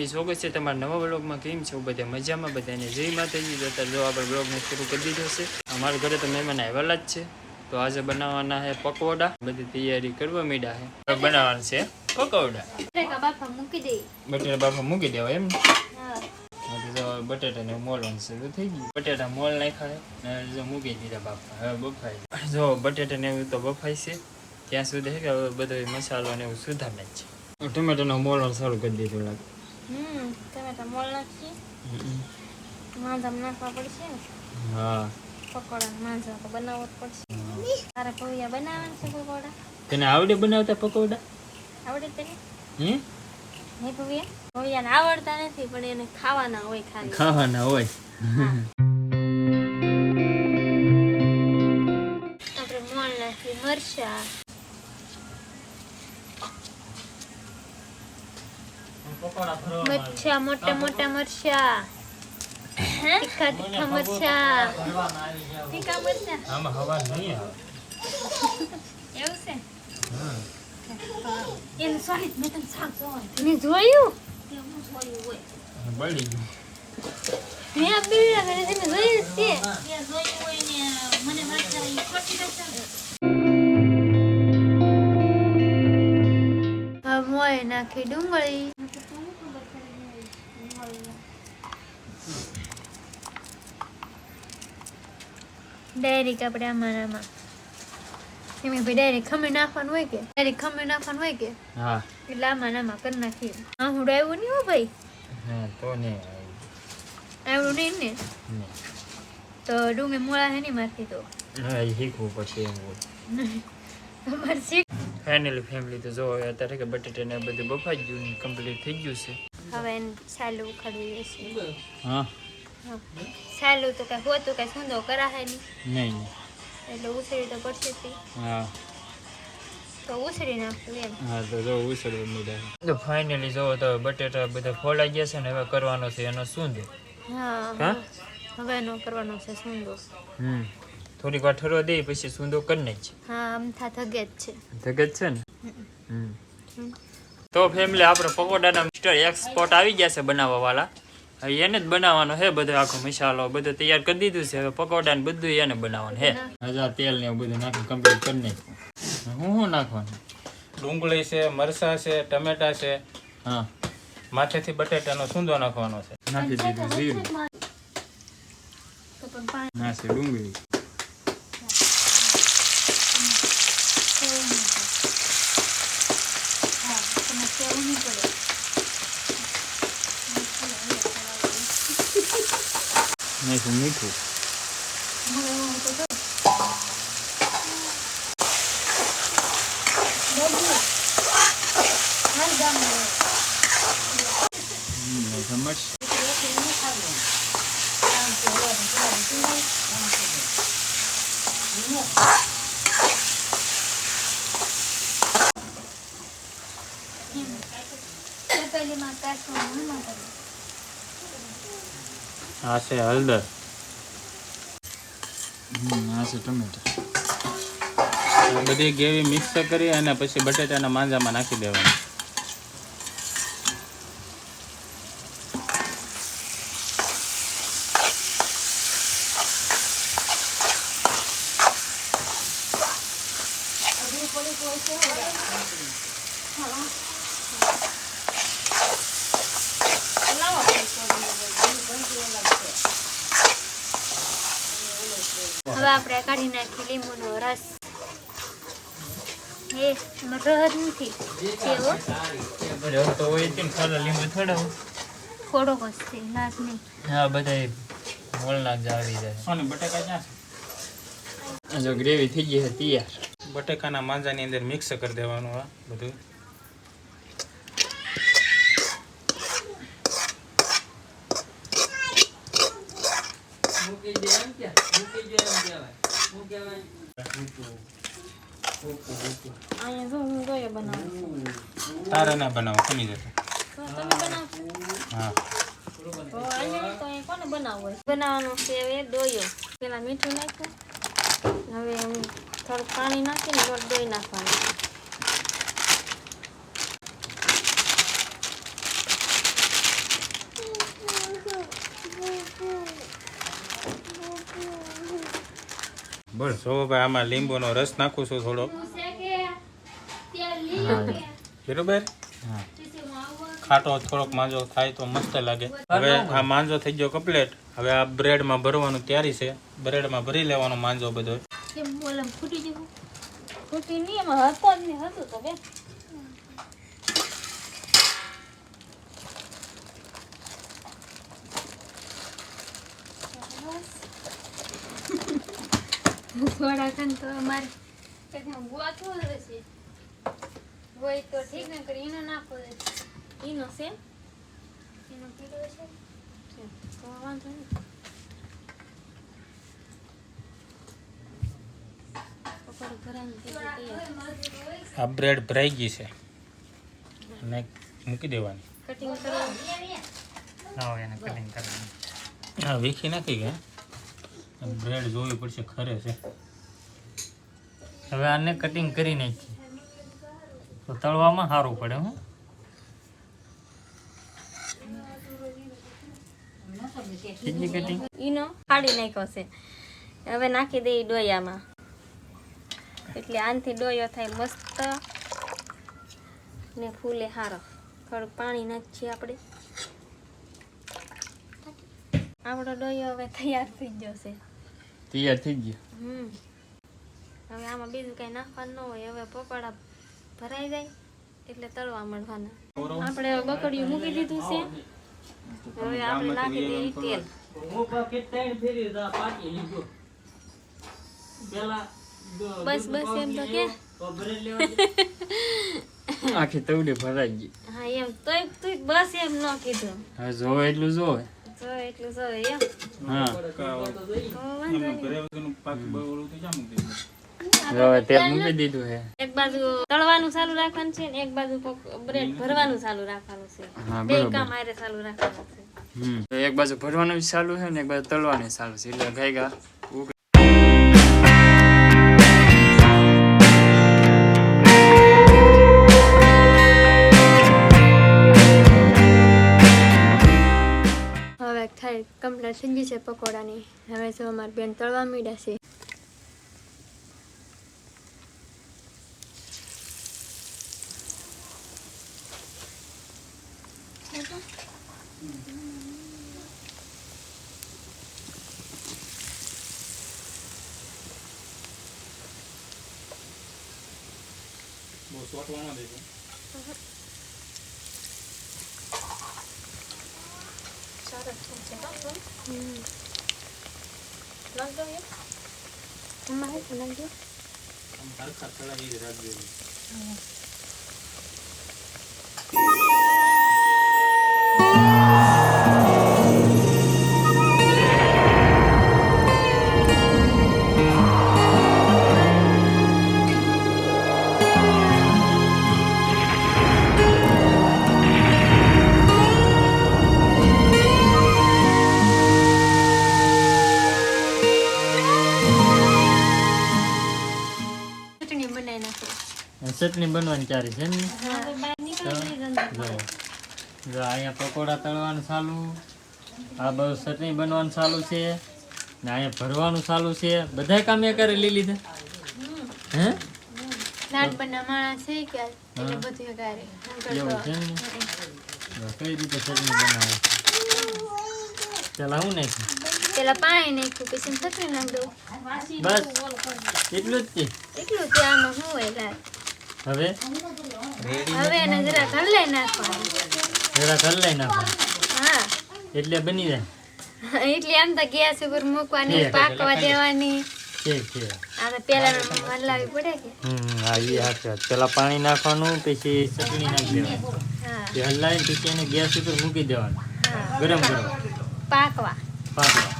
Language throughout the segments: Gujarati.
ફેમિલી સ્વાગત છે તમારા નવા બ્લોગમાં કેમ છે? બધા મજામાં? બધાને જય માતાજી. તો અત્યારે જો આપણે બ્લોગને શરૂ કરી દીધો છે. અમારા ઘરે તો મહેમાન આવેલા જ છે. તો આજે બનાવવાના છે પકોડા. બધી તૈયારી કરવા મીડા છે. બનાવવાનું છે પકોડા. બટેકા બાફા મૂકી બટેટા બાફા મૂકી દેવા એમ ને? બટેટાને મોલવાનું શરૂ થઈ ગયું. બટેટા મોલ નાખ્યા ને જો મૂકી દીધા બાફા. હવે બફાય. જો બટેટાને એવું તો બફાય છે. ત્યાં સુધી કે બધો મસાલો ને એવું સુધારને જ છે. ટમેટાનો મોલવાનું શરૂ કરી દીધું લાગે. હમ ટમેટા મોલ નાખીએ માંજામ નાખવા પડશે ને? હા. પકોડા માંજા તો બનાવવો જ પડશે. તારે પૌયા બનાવવાનું છે પકોડા? તને આવડે બનાવતા પકોડા? આવડે તને? હે હે પૌયા પૌયાને આવડતા નથી પણ એને ખાવાના હોય ખાલી. ખાવાના હોય. આપણે મોલ નાખી મરચા મરચા મોટા મોટા મરચા. તીખા તીખા મરચા. તીખા મરચા? આમાં હવા નહીં આવે. એવું છે? એનું સોરી મેં તને શાક જોવાનું મેં જોયું. જોયું હોય. બળી ગયું. મેં આ બીડા કરે છે મેં જોયું છે. મેં જોયું હોય ને મને વાંચા ઈ ખોટી રચના મોય નાખી ડુંગળી. ડાયરેક્ટ આપણે અમારામાં. એમ ભાઈ ડાયરેક્ટ ખમી નાખવાનું હોય કે? ડાયરેક્ટ ખમી નાખવાનું હોય કે? હા. એટલે આમાં આમાં કરી નાખીએ. હા હું ડાયવું નહીં હો ભાઈ? હા તો ને આવડું નહીં ને? તો ડુંગે મોળા હે નહીં મારતી તો? હા શીખવું પછી એમ હોય. તમારે શીખ ફાઇનલી ફેમિલી તો જો અત્યારે કે બટેટા ને બધું બફાઈ ગયું કમ્પ્લીટ થઈ ગયું છે. હવે એને સાલું ઉખાડી દેશે હા. સાલું તો કઈ હોતું કઈ સુંદો કરાશે નહીં. નહીં. નહીં. એટલે ઉછળી તો પડશે જ હા. તો ઉછળી નાખવું એમ. હા તો જો ઉછળવા મીડા તો ફાઇનલી જોવો તો બટેટા બધા ફોલાઈ ગયા છે ને હવે કરવાનો છે એનો હા હા? હવે એનો કરવાનો છે સૂંદો. હમ. થોડીક વાર ઠરવા દે પછી સૂંદો કરી નાખ હા આમ થા થગે જ છે. જગત છે ને? હમ. તો ફેમિલી આપણે પકોડાના મિસ્ટર એક્સપોર્ટ આવી ગયા છે બનાવવા વાળા એને જ બનાવવાનો છે બધો આખો મસાલો બધું તૈયાર કરી દીધું છે. હવે પકોડા ને બધું એને બનાવવાનું છે હજા તેલ ને એવું બધું નાખી કમ્પ્લીટ કરી નાખ્યું. હું શું નાખવાનું? ડુંગળી છે મરસા છે ટમેટા છે. હા. માથેથી બટેટાનો સુંદો નાખવાનો છે. નાખી દીધું જીરું તો ના છે ડુંગળી હા તમે કેવું નહીં પડે નાખ્યું મીઠું હવે હું તો જો. હાલ ગામમાં રહે. હમ, નાખ્યું મરચાં. આ છે હળદર. હમ આ છે ટમેટા. બધી ગ્રેવી મિક્સ કરી અને પછી બટેટાના માંજામાં નાખી દેવાની. હવે આપણે કાઢી નાખી લીંબુનો રસ. એ રસ નથી. એવો તો હોય છે ખાલી લીંબુ થોડા થોડો છે લાસ નહીં. હા બધા મોલ નાખ આવી જાય. અને બટાકા ક્યાં છે? જો ગ્રેવી થઈ ગઈ છે તૈયાર. બટાકાના માંજાની અંદર મિક્સ કરી દેવાનું આ બધું અહીંયા જો હું ગયો બનાવું તારે ના બનાવો તમે બનાવશો હા. કોને બનાવવાનું છે હવે દોયો. પેલા મીઠું નાખ્યું. હવે થોડું પાણી નાખીને લોટ દોઈ નાખવાનો. બોલ જો ભાઈ આમાં લીંબુનો રસ નાખું છું થોડો બરોબર? હા. ખાટો થોડોક માંજો થાય તો મસ્ત લાગે. હવે આ માંજો થઈ ગયો કમ્પ્લીટ. હવે આ બ્રેડમાં ભરવાનું તૈયારી છે. બ્રેડમાં ભરી લેવાનો માંજો બધો. ફૂટી ગયું? ફૂટી નહીં હતો જ નહીં હતું તો બે થોડા કન તો અમારે કંઈક ગોતું છે? હોય તો ઠીક ને કરી એનો નાખો એનો છે? એનો કિલો છે? છે. તો વાંધો નહીં. આ બ્રેડ ભરાઈ ગઈ છે. અને મૂકી દેવાની. કટિંગ કરવાનું લાવો એને કટિંગ કરવાની. હા વીખી નાખી ગયા બ્રેડ જોવી પડશે, ખરે છે. હવે આને કટિંગ કરી નાખી તો તળવામાં સારું પડે, હું. ફાડી નાખ્યો છે. હવે નાખી દઈ ડોયામાં. એટલે આનથી ડોયો થાય મસ્ત. ને ફૂલે હારો. થોડુંક પાણી નાખીએ આપણે. આપણો ડોયો હવે તૈયાર થઈ છે. તૈયાર થઈ ગયું. હવે આમાં બીજું કઈ નાખવાનું હોય. હવે પકોડા ભરાઈ જાય એટલે તળવા મળવાના. આપણે હવે બકડિયું મૂકી દીધું છે. હવે આપણે નાખી દઈએ તેલ. બસ બસ એમ તો કે. આખી તવડી ભરાઈ ગઈ. હા એમ તોય તું બસ એમ ન કીધું. હવે જોવે એટલું જોવે. એટલું જો એમ. હા. તો વાંધો નહીં. હવે તેલ મૂકી દીધું છે એક બાજુ તળવાનું ચાલુ રાખવાનું છે ને એક બાજુ બ્રેડ ભરવાનું ચાલુ રાખવાનું છે. બે કામ આરે ચાલુ રાખવાનું છે. એક બાજુ ભરવાનું ચાલુ છે ને એક બાજુ તળવાનું ચાલુ છે. એટલે ગાય ગા હવે થાય કમ્પ્લીટ થઈ ગઈ છે પકોડાની હવે જો અમારી બેન તળવા માંડ્યા છે હમ. નાખજો એ? એમાં હે, નાખજો. ચટણી બનાવી નાખો. ચટણી બનવાની ચારી છે ને જો અહીંયા પકોડા તળવાનું ચાલુ. આ બધું ચટણી બનવાનું ચાલુ છે. ને અહીંયા ભરવાનું ચાલુ છે. બધા કામ એ કરે લઈ લીધા? હે? નાનપણના માણસ છે કે એટલે બધું કરે એવું છે ને કઈ રીતે ચટણી બનાવે? ચાલ આવું નાખ્યું પેલા પાણી નાખ્યું પછી ચટણી નાખ દઉં બસ એટલું જ છે એટલું તે આમાં શું હોય હવે હવે એને જરા હલાઈ નાખવાનું જરા કલાઈ નાખવાનું હા એટલે બની જાય એટલે આમ તો ગેસ ઉપર મૂકવાની પાકવા દેવાની પેલા હા પેલા પાણી નાખવાનું પછી ચટણી નાખી દેવાની હલાવી પછી એને ગેસ ઉપર મૂકી દેવાનું ગરમ ગરમ પાકવા. પાકવા.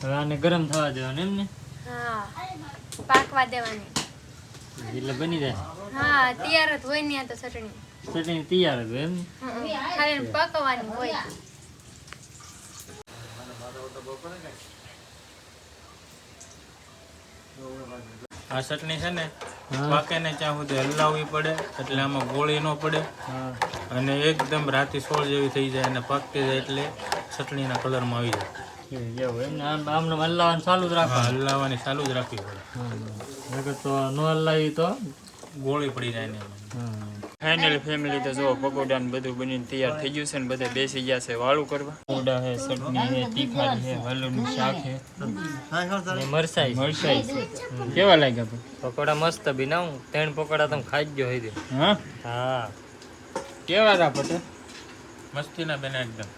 હવે આને ગરમ થવા દેવાનું એમ ને? હા પાકવા દેવાની. એટલે બની જાય. હા તૈયાર જ હોય ને આ તો ચટણી. ચટણી તૈયાર જ હોય એમ. ખાલી પકવાની હોય. આ ચટણી છે ને. પાકે ને ત્યાં સુધી હલાવવી પડે એટલે આમાં ગોળી ન પડે. અને એકદમ રાતી સોળ જેવી થઈ જાય અને પાકતી જાય એટલે ચટણીના કલરમાં આવી જાય. હલાવવાની ચાલુ જ રાખવી પડે. તો ન હલાવી તો ગોળી પડી જાય ને ફાઇનલ ફેમિલી તો જો પકોડા ને બધું બનીને તૈયાર થઈ ગયું છે ને બધા બેસી ગયા છે વાળું કરવા. પકોડા છે ચટણી છે તીખા છે હલનું શાક છે મરસાઈ મરસાઈ છે કેવા લાગ્યા પકોડા મસ્ત બનાવું. ત્રણ પકોડા તમે ખાઈ ગયો હોય હા? હા. કેવા હતા પટેલ? મસ્તીના બને એકદમ.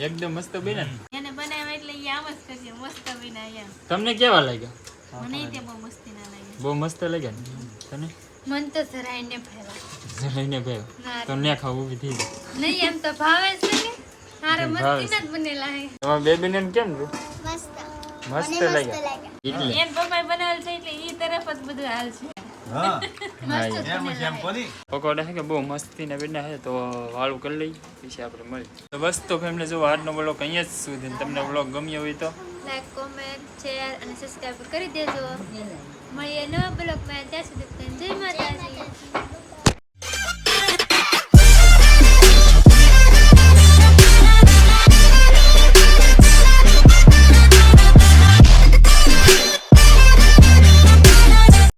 એકદમ મસ્ત બને એને બનાવ્યા એટલે ઈ આમ જ કરશે મસ્ત બનાવ્યા તમને કેવા લાગ્યા? મને તે બહુ મસ્તી ના લાગે. બહુ મસ્ત લાગ્યા ને? તને? મન તો જરાય ને ભાવ્યા લઈને ભાઈ ના તો ને ખાવું બી નહીં એમ તો ભાવે છે ને હારે મસ્તી ના બનેલા હે તમારા બેબી ને કેમ છે મસ્ત. લાગ્યા. એટલે. એમ પપ્પાએ બનાવેલ છે એટલે ઈ તરફ જ બધું હાલ છે. પકોડા છે કે બહુ મસ્તી ને બેના છે તો વાળું કરી લઈ પછી આપણે મળી. તો બસ તો ફેમિલી જો આજનો બ્લોગ અહીંયા જ સુધી ને તમને બ્લોગ ગમ્યો હોય તો. લાઈક કોમેન્ટ શેર અને સબસ્ક્રાઈબ કરી દેજો. મળીએ નવા બ્લોગમાં. ત્યાં સુધી જય માતાજી.